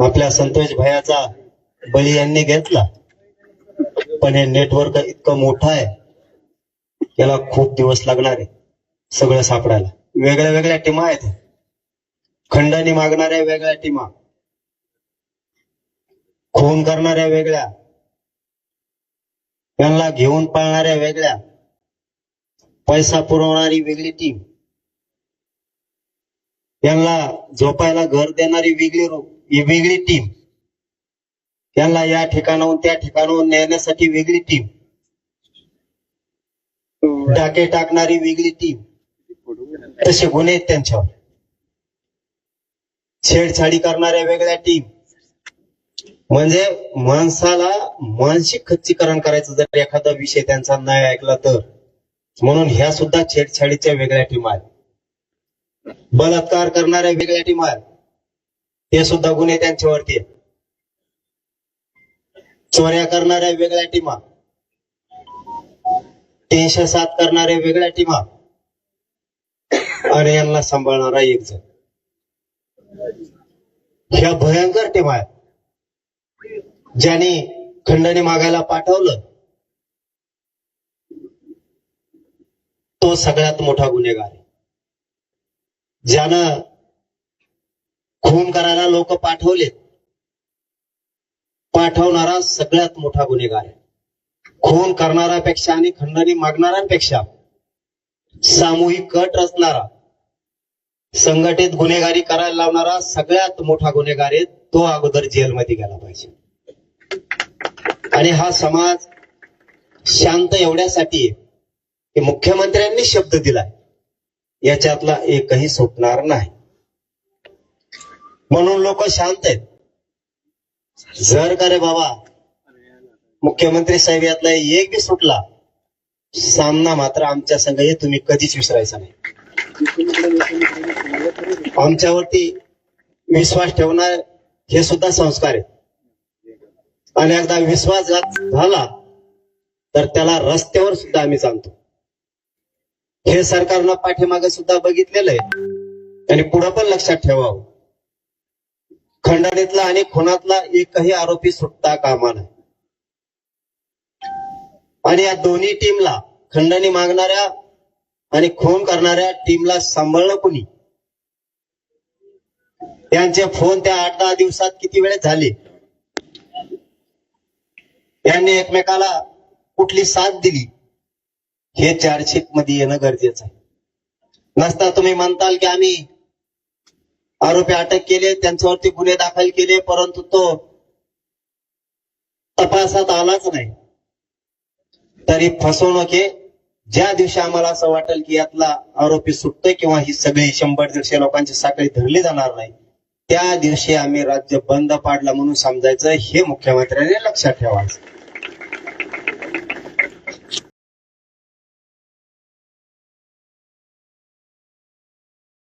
आपल्या संतोष भयाचा बळी यांनी घेतला. पण हे नेटवर्क इतकं मोठं आहे याला खूप दिवस लागणार आहे सगळं सापडायला. वेगळ्या वेगळ्या टीमा आहेत. खंडणी मागणाऱ्या वेगळ्या टीमा. खून करणाऱ्या वेगळ्या. यांना घेऊन पाळणाऱ्या वेगळ्या. पैसा पुरवणारी वेगळी टीम. यांना झोपायला घर देणारी वेगळी रूप. ही वेगळी टीम यांना या ठिकाणाहून त्या ठिकाणाहून नेण्यासाठी वेगळी टीम डाके टाकणारी वेगळी टीम तसे गुन्हे आहेत त्यांच्यावर. छेडछाडी करणाऱ्या वेगळ्या टीम म्हणजे माणसाला मानसिक खच्चीकरण करायचं जर एखादा विषय त्यांचा नाही ऐकला तर. म्हणून ह्या सुद्धा छेडछाडीच्या वेगळ्या टीम आहेत. बलात्कार करणाऱ्या वेगळ्या टीम आहेत. हे सुद्धा गुन्हे त्यांच्यावरती आहेत. चोऱ्या करणाऱ्या वेगळ्या टीमा तीनशे सात करणाऱ्या वेगळ्या टीमा आणि यांना सांभाळणारा एक जण. ह्या भयंकर टीमा आहेत. ज्याने खंडणी मागायला पाठवलं तो सगळ्यात मोठा गुन्हेगार आहे. ज्यानं खून करायला लोक पाठवलेत. पाठवणारा सगळ्यात मोठा गुन्हेगार आहे. खून करणाऱ्यापेक्षा आणि खंडणी मागणाऱ्यांपेक्षा सामूहिक कट रचणारा संघटित गुन्हेगारी करायला लावणारा सगळ्यात मोठा गुन्हेगार आहे तो अगोदर जेलमध्ये गेला पाहिजे. आणि हा समाज शांत एवढ्यासाठी आहे की मुख्यमंत्र्यांनी शब्द दिलाय याच्यातला एकही सुटणार नाही. म्हणून लोक शांत आहेत. जर का रे बाबा मुख्यमंत्री साहेब यातला एक बी सुटला सामना मात्र आमच्या संघ हे तुम्ही कधीच विसरायचा नाही. आमच्यावरती विश्वास ठेवणार हे सुद्धा संस्कार आहेत. आणि एकदा विश्वासघात झाला तर त्याला रस्त्यावर सुद्धा आम्ही सांगतो हे सरकारनं पाठीमागे सुद्धा बघितलेलं आहे. आणि पुढं पण लक्षात ठेवावं. खंडणीतला आणि खुनातला एकही आरोपी सुटता कामा नये. आणि या दोन्ही टीमला खंडणी मागणाऱ्या आणि खून करणाऱ्या टीमला सांभाळणं कुणी? त्यांचे फोन त्या आठ दहा दिवसात किती वेळेस झाले? त्यांनी एकमेकाला कुठली साथ दिली? हे चार्जशीटमध्ये येणं गरजेचं आहे. नसता तुम्ही म्हणताल की आम्ही आरोपी अटक केले त्यांच्यावरती गुन्हे दाखल केले परंतु तो तपासात आलाच नाही. तरी फसवणूक हे ज्या दिवशी आम्हाला असं वाटेल की यातला आरोपी सुटतोय किंवा ही सगळी शंभर दीडशे लोकांची साखळी धरली जाणार नाही त्या दिवशी आम्ही राज्य बंद पाडला म्हणून समजायचं हे मुख्यमंत्र्यांनी लक्षात ठेवायचं.